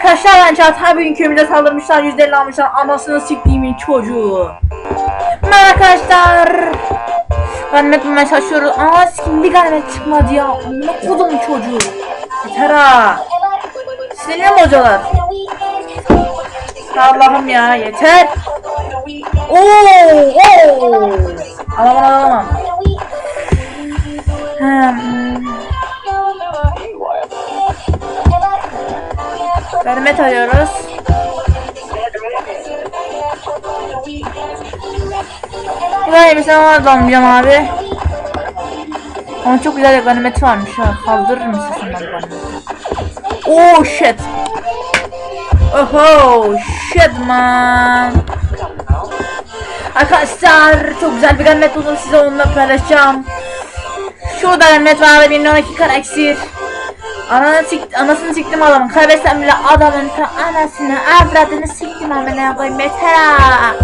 arkadaşlar ben Çağatay bugün köyümüze saldırmışlar yüzlerini almışlar anasını siktiğimin çocuğu. Merhaba arkadaşlar. Ganimet bulmaya çalışıyoruz. Aa sikim bir ganimet çıkmadı ya. Ne kodum çocuğu. Yeter ha. Sinirli mi hocalar? Allah'ım ya yeter. Oo, oo. Alamam alamam. Hmm. Ganimet arıyoruz. Buraya mesela ona damlayacağım abi. Ama çok güzel bir ganimet varmış ha. Kaldırır mısın sen bana? Oh shit. Oh shit man. Arkadaşlar çok güzel bir ganimet buldum size onunla paylaşacağım. Şurada ganimet var ve 1012 karakter. Ananı sik, anasını siktim adamın. Kaybetsem bile adamın ta anasını avradını siktim amına koyayım yeter ha.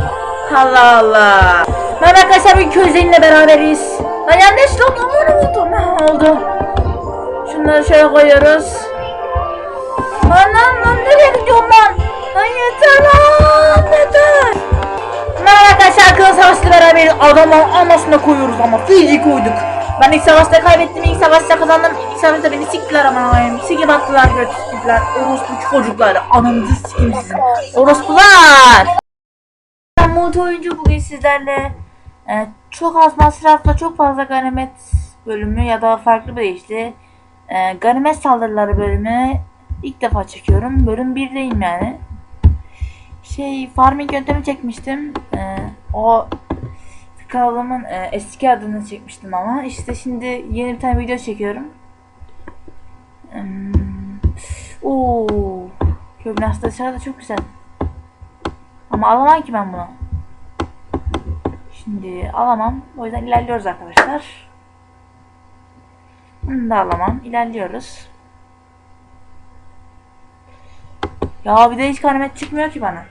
Allah Allah. Merhaba arkadaşlar bugün közlerinle beraberiz. Lan yanlış lan aman oldu. Ne oldu? Şunları şöyle koyuyoruz. Lan lan lan nereye gidiyorum lan? Lan yeter lan yeter. Merhaba arkadaşlar akıllı savaşla beraberiz. Adamın anasını koyuyoruz ama Fiji koyduk. Ben ilk savaşta kaybettim, ilk savaşta kazandım. İlk savaşta beni siktiler ama koyayım. Sikip attılar, götürdüler. Orospu çocuklar. Ananızı sikim sizin. Orospular. Ben Mut oyuncu bugün sizlerle e, çok az masrafla çok fazla ganimet bölümü ya da farklı bir deyişle e, ganimet saldırıları bölümü ilk defa çekiyorum. Bölüm 1'deyim yani. Şey farming yöntemi çekmiştim. E, o kanalımın e, eski adını çekmiştim ama işte şimdi yeni bir tane video çekiyorum. Hmm. Oo, aslında dışarıda çok güzel. Ama alamam ki ben bunu. Şimdi alamam. O yüzden ilerliyoruz arkadaşlar. Bunu da alamam. İlerliyoruz. Ya bir de hiç ganimet çıkmıyor ki bana.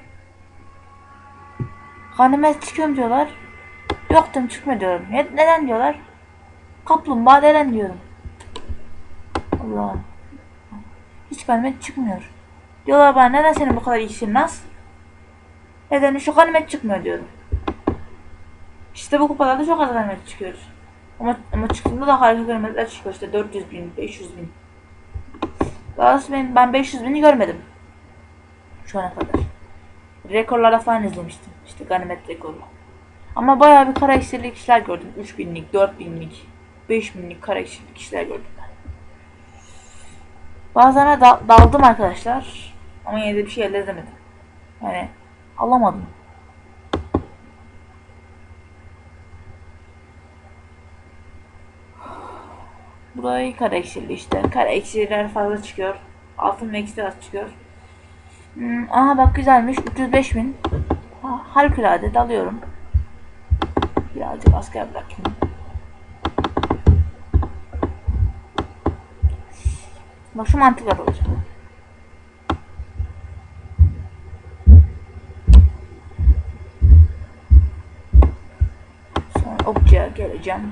Ganimet çıkıyorum diyorlar. Yok diyorum çıkmıyor diyorum. Ne- Neden diyorlar? Kaplumbağa neden diyorum. Allah. Hiç ganimet çıkmıyor. Diyorlar bana neden senin bu kadar yükselmez? Nedeni şu ganimet çıkmıyor diyorum. İşte bu kupalarda çok az ganimet çıkıyor. Ama, ama çıktığında da harika ganimetler çıkıyor. İşte 400 bin, 500 bin. Daha ben, ben 500 bini görmedim. Şu ana kadar. Rekorlara falan izlemiştim. İşte ganimet rekoru. Ama bayağı bir kara eksirli kişiler gördüm. 3000'lik, 4000'lik, 5000'lik kara eksirli kişiler gördüm ben. Bazen da daldım arkadaşlar. Ama yine de bir şey elde edemedim. Yani alamadım. Burayı kara eksirli işte. Kara eksirler fazla çıkıyor. Altın ve eksi az çıkıyor. Hmm, aha bak güzelmiş. 305 bin. Ha, harikulade dalıyorum. Birazcık asker bırakayım. Bak şu mantıkla olacak. Sonra okçuya geleceğim.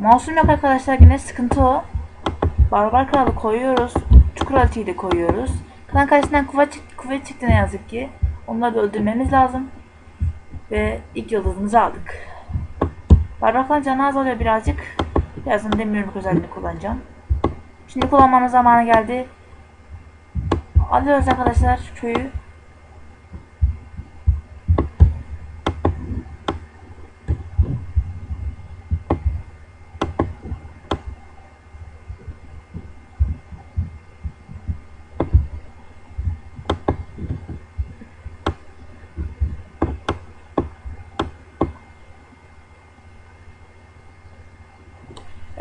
Masum yok arkadaşlar yine sıkıntı o. Barbar kralı koyuyoruz. Çukuraltıyı da koyuyoruz. Klan karşısından kuvvet, kuvvet çıktı ne yazık ki. Onları da öldürmemiz lazım. Ve ilk yıldızımızı aldık. Barbakların canı az oluyor birazcık. Birazdan demiyorum özelliğini kullanacağım. Şimdi kullanmanın zamanı geldi. Alıyoruz arkadaşlar köyü.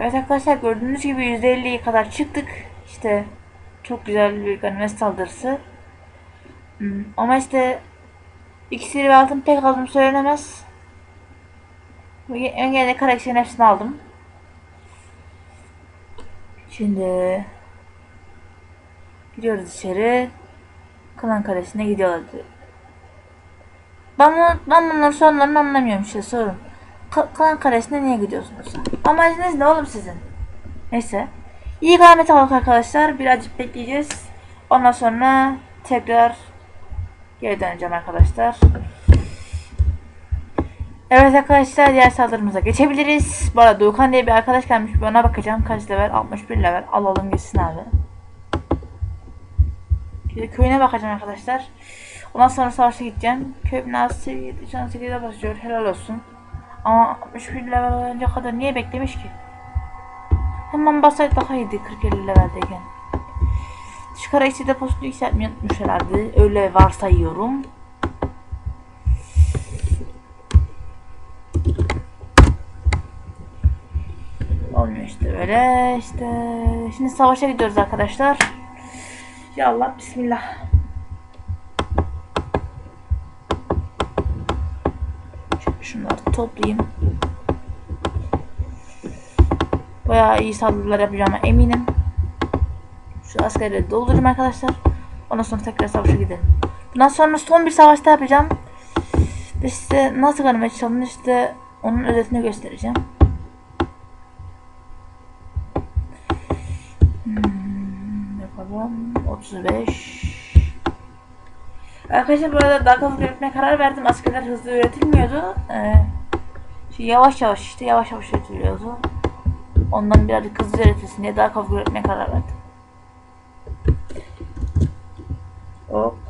Evet arkadaşlar gördüğünüz gibi %50'ye kadar çıktık. İşte çok güzel bir ganimet saldırısı. Hmm, Ama işte iksiri ve altın pek aldım söylenemez. En gene karakterin hepsini aldım. Şimdi gidiyoruz içeri. Klan Kalesi'ne gidiyorlar. Ben, bunu, ben bunların sonlarını anlamıyorum işte sorun. Ka- Klan Kalesi'ne niye gidiyorsunuz? Amacınız ne oğlum sizin? Neyse. İyi ganimet aldık arkadaşlar. Birazcık bekleyeceğiz. Ondan sonra tekrar geri döneceğim arkadaşlar. Evet arkadaşlar diğer saldırımıza geçebiliriz. Bu arada Doğukan diye bir arkadaş gelmiş. Bir ona bakacağım. Kaç level? 61 level. Alalım gitsin abi. Köyüne bakacağım arkadaşlar. Ondan sonra savaşa gideceğim. Köy binası seviye 8'e basıyor. Helal olsun. Ama 61 level olunca kadar niye beklemiş ki? Hemen basaydı daha iyiydi 40-50 leveldeyken. Çıkar eksi deposunu yükseltmeyi unutmuş herhalde. Öyle varsayıyorum. Olmuyor işte böyle işte. Şimdi savaşa gidiyoruz arkadaşlar. Ya Allah bismillah. Şunları toplayayım. Bayağı iyi saldırılar yapacağıma eminim. Şu askerleri doldurayım arkadaşlar. Ondan sonra tekrar savaşa gidelim. Bundan sonra son bir savaşta yapacağım. Ve size nasıl ganimet çalınır işte onun özetini göstereceğim. Hmm, yapalım. 35. Arkadaşlar bu daha hızlı üretmeye karar verdim. Askerler hızlı üretilmiyordu. Ee, şey yavaş yavaş işte yavaş yavaş üretiliyordu. Ondan birazcık hızlı üretilsin diye daha fazla üretmeye karar verdim. Hop.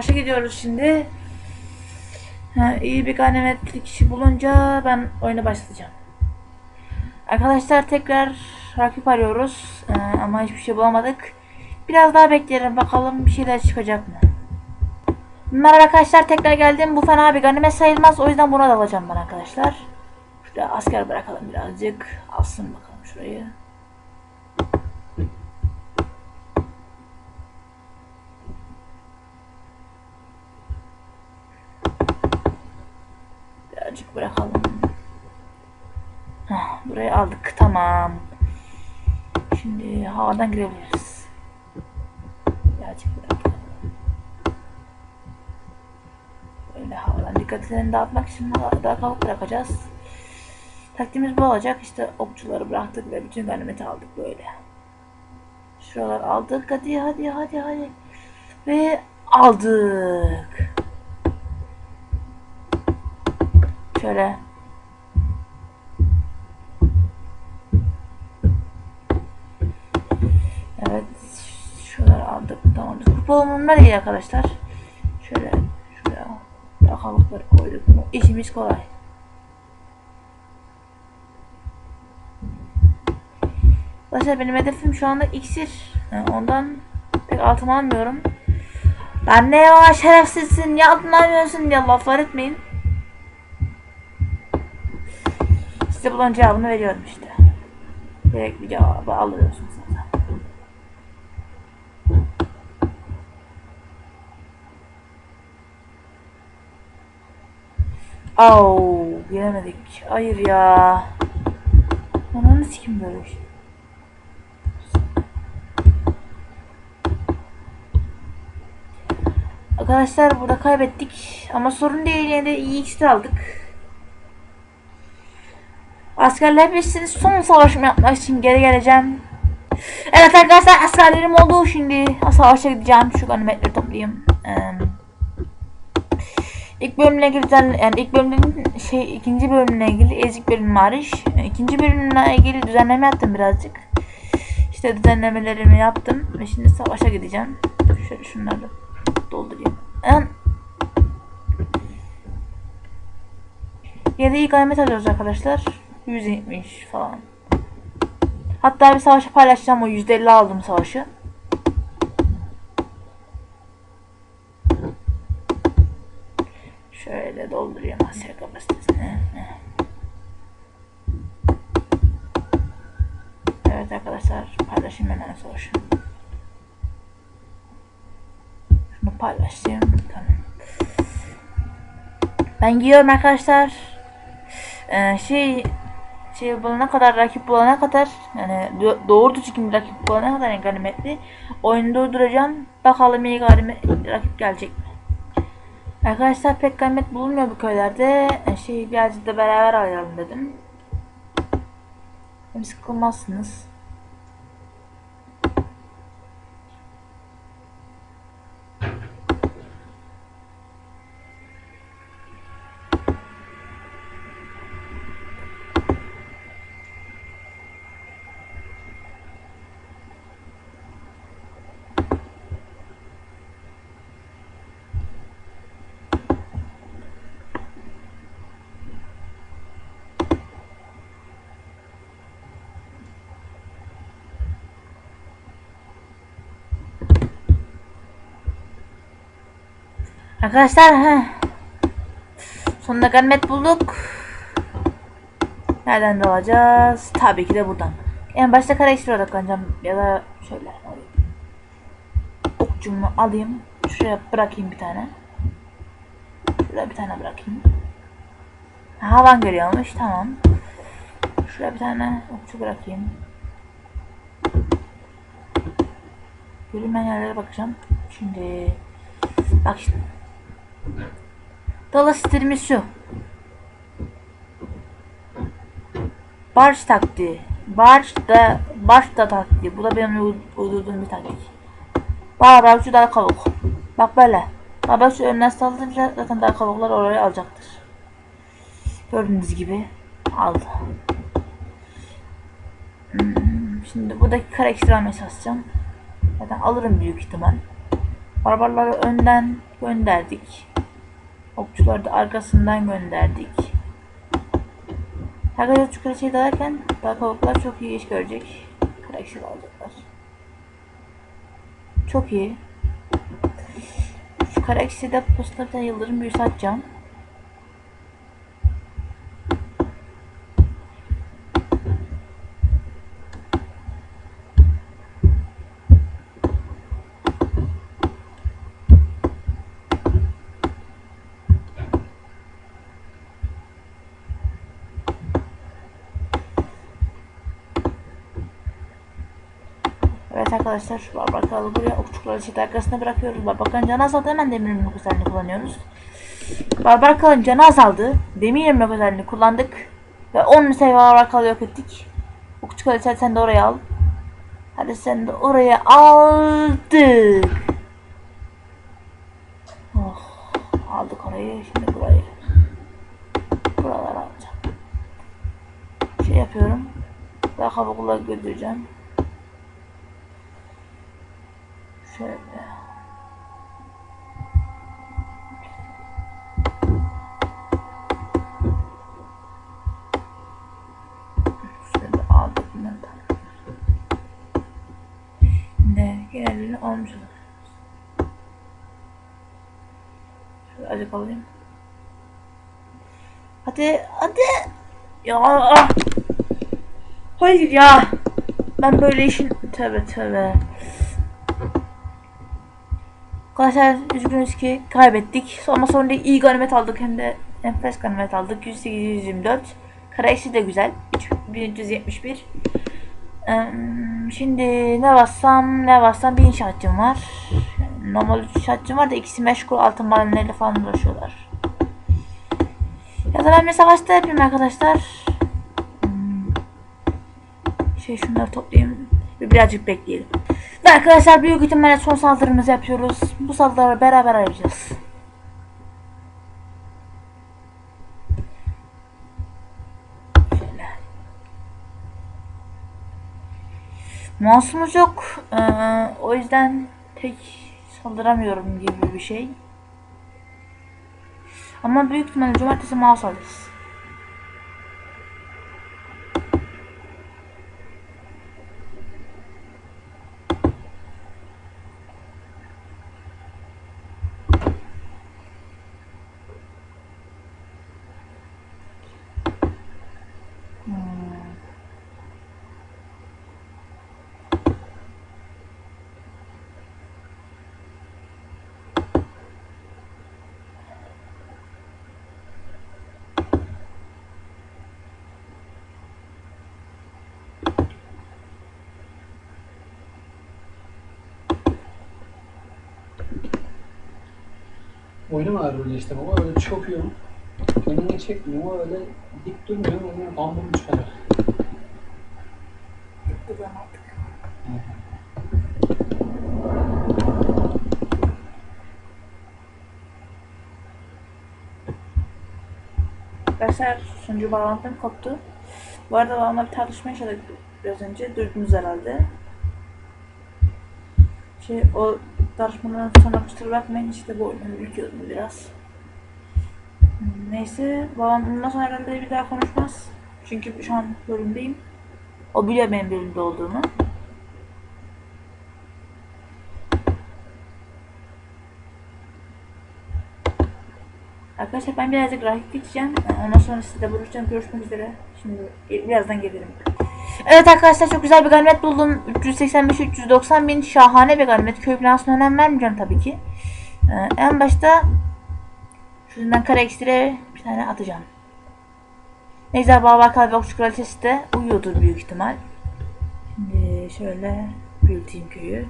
Savaşa gidiyoruz şimdi. Ha, iyi bir ganimetli kişi bulunca ben oyuna başlayacağım. Arkadaşlar tekrar rakip arıyoruz Ee, ama hiçbir şey bulamadık. Biraz daha bekleyelim bakalım bir şeyler çıkacak mı? Merhaba arkadaşlar tekrar geldim. Bu fena bir ganimet sayılmaz. O yüzden buna da alacağım ben arkadaşlar. Şurada asker bırakalım birazcık. Alsın bakalım şurayı. Birazcık bırakalım. Burayı aldık. Tamam. Şimdi havadan girebiliriz. Birazcık. Böyle havadan dikkatlerini dağıtmak için daha, kalıp bırakacağız. Taktiğimiz bu olacak. İşte okçuları bıraktık ve bütün ganimeti aldık böyle. Şuralar aldık. Hadi hadi hadi hadi. Ve aldık. Şöyle Evet. Şuraları aldık. Tamamdır. Kupalımın nereye arkadaşlar? Şöyle şuraya yakalıkları koyduk mu? İşimiz kolay. Arkadaşlar benim hedefim şu anda iksir. Yani ondan pek altın almıyorum. Ben ne ya şerefsizsin ya altın almıyorsun diye laflar etmeyin. Size bunun cevabını veriyorum işte. Direkt bir cevabı alıyorsunuz zaten. Au, gelemedik. Hayır ya. Ananı sikim böyle şey. Arkadaşlar burada kaybettik ama sorun değil yine de iyi iksir aldık. Askerler hepsini son savaşımı yapmak için geri geleceğim. Evet arkadaşlar askerlerim oldu şimdi savaşa gideceğim şu ganimetleri toplayayım. Ee, ilk ilgili düzen, yani ilk bölümün şey ikinci bölümle ilgili ezik bölüm hariç ikinci bölümle ilgili düzenleme yaptım birazcık. İşte düzenlemelerimi yaptım ve şimdi savaşa gideceğim. Şöyle şunları doldurayım. Yani, ya da iyi ganimet alıyoruz arkadaşlar. 170 falan. Hatta bir savaşı paylaşacağım o %50 aldım savaşı. Şöyle doldurayım Asya kapasitesini. Evet arkadaşlar paylaşayım hemen savaşı. Şunu paylaşayım. Tamam. Ben giyiyorum arkadaşlar. Ee, şey şey bulana kadar rakip bulana kadar yani do- doğru düzgün bir rakip bulana kadar yani ganimetli oyunu durduracağım. Bakalım iyi ganimet rakip gelecek mi? Arkadaşlar pek ganimet bulunmuyor bu köylerde. E, Şey birazcık da beraber arayalım dedim. Hem sıkılmazsınız. Arkadaşlar. Sonunda ganimet bulduk. Nereden dalacağız? Tabii ki de buradan. En başta kara ekstra odaklanacağım. Ya da şöyle. Okçumu alayım. Şuraya bırakayım bir tane. Şuraya bir tane bırakayım. Ha, Havan görüyormuş. Tamam. Şuraya bir tane okçu bırakayım. Görünmeyen yerlere bakacağım. Şimdi bak şimdi. Dalış stilimiz şu. Barç taktiği. Barç da barç da taktiği. Bu da benim uy- uydurduğum bir taktik. Bağırarak şu dal kavuk. Bak böyle. Baba şu önüne saldırınca zaten dal kavuklar oraya alacaktır. Gördüğünüz gibi aldı. Hmm, Şimdi buradaki kare ekstra mesajcam. Zaten alırım büyük ihtimal. Barbarları önden gönderdik. Okçuları da arkasından gönderdik. Herkes okçu kraliçeyi dalarken daha kavuklar çok iyi iş görecek. Karakter alacaklar. Çok iyi. Şu karakside de postuna bir tane yıldırım büyüsü atacağım. Evet arkadaşlar kralı buraya okçu kraliçeyi arkasına bırakıyoruz. Barbar canı azaldı hemen demir yumruk özelliğini kullanıyoruz. Barbar kralın canı azaldı. Demir yumruk özelliğini kullandık. Ve 10 seviye barbar kralı yok ettik. Okçu kraliçe sen de oraya al. Hadi sen de oraya aldık. Oh, aldık orayı şimdi burayı. Buraları alacağım. Şey yapıyorum. Daha kabukla götüreceğim. Şöyle. Şöyle da. Şimdi almış olur. Şöyle acık alayım. Hadi hadi. Ya. Hayır ya. Ben böyle işin tövbe tövbe. Arkadaşlar üzgünüz ki kaybettik. Ama sonra iyi ganimet aldık hem de enfes ganimet aldık. 108-124. Karaeksi de güzel. 1371. Eee, Şimdi ne bassam ne bassam bir inşaatçım var. Normal inşaatçım var da ikisi meşgul altın madenleriyle falan uğraşıyorlar. Ya da ben bir savaşta yapayım arkadaşlar. Hmm. Şey şunları toplayayım. Bir birazcık bekleyelim. Ve arkadaşlar büyük ihtimalle son saldırımızı yapıyoruz. Bu saldırıları beraber arayacağız. Mouse'umuz yok. Ee, o yüzden pek saldıramıyorum gibi bir şey. Ama büyük ihtimalle cumartesi mouse alırız. Boynum ağrıyor işte baba öyle çöküyorum. Kendini çekmiyor öyle dik durmuyor. Öyle bambum çıkacak. Arkadaşlar sunucu bağlantım koptu. Bu arada babamla bir tartışma yaşadık biraz önce. Duydunuz herhalde. Şey, o tartışmadan sonra kusura bakmayın işte bu oyunu ülküyordum biraz. Neyse babam bundan sonra herhalde bir daha konuşmaz. Çünkü şu an bölümdeyim. O biliyor benim bölümde olduğumu. Arkadaşlar ben birazcık rakip geçeceğim. Ondan sonra sizle buluşacağım. Görüşmek üzere. Şimdi birazdan gelirim. Evet arkadaşlar çok güzel bir ganimet buldum. 385-390 bin şahane bir ganimet. Köy binasına önem vermeyeceğim tabii ki. Ee, en başta şuradan kara eksire bir tane atacağım. Neyse Baba Kalbi Okçu Kraliçesi de uyuyordur büyük ihtimal. Şimdi şöyle büyüteyim köyü.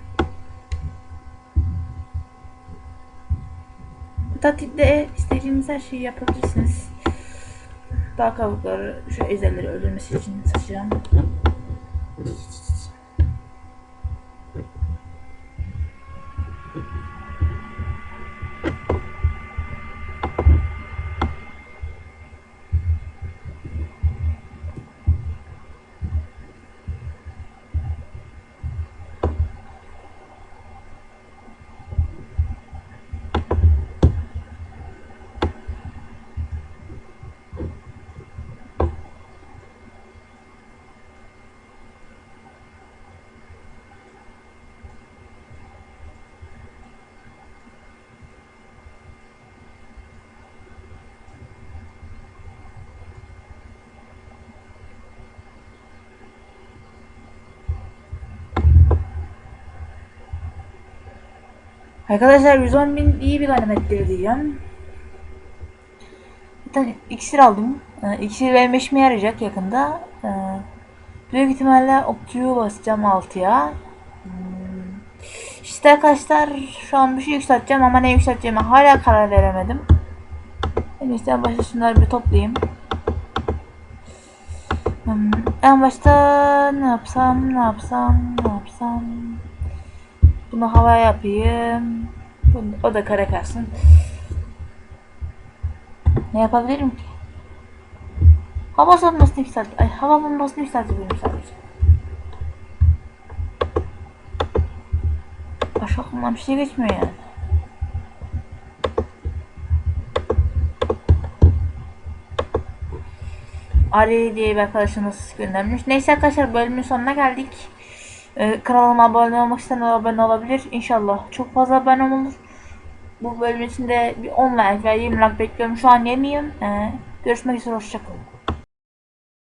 Bu taktikte istediğiniz her şeyi yapabilirsiniz. Daha kabukları, şu ezelleri öldürmesi için saçacağım. Arkadaşlar 110 bin iyi bir ganimettir diyeceğim. Bir tane iksir aldım. Ee, İksir benim yarayacak yakında. Ee, Büyük ihtimalle okçuyu basacağım 6'ya. Hmm. İşte arkadaşlar şu an bir şey yükselteceğim ama ne yükselteceğime hala karar veremedim. En en başta şunları bir toplayayım. Hmm, En başta ne yapsam, ne yapsam, ne yapsam. Bunu havaya yapayım. Bunu- O da kara kalsın. Ne yapabilirim ki? Hava savunmasını yükselt. Ay hava bombasını yükseltebilirim sadece. Başka aklımdan bir şey geçmiyor yani. Ari diye bir arkadaşımız göndermiş. Neyse arkadaşlar bölümün sonuna geldik. Ee, kanalıma abone olmak isteyen abone olabilir. İnşallah çok fazla abone olur. Bu bölüm içinde bir 10 like veya 20 like bekliyorum. Şu an yemeyeyim. Ee, görüşmek üzere. Hoşçakalın.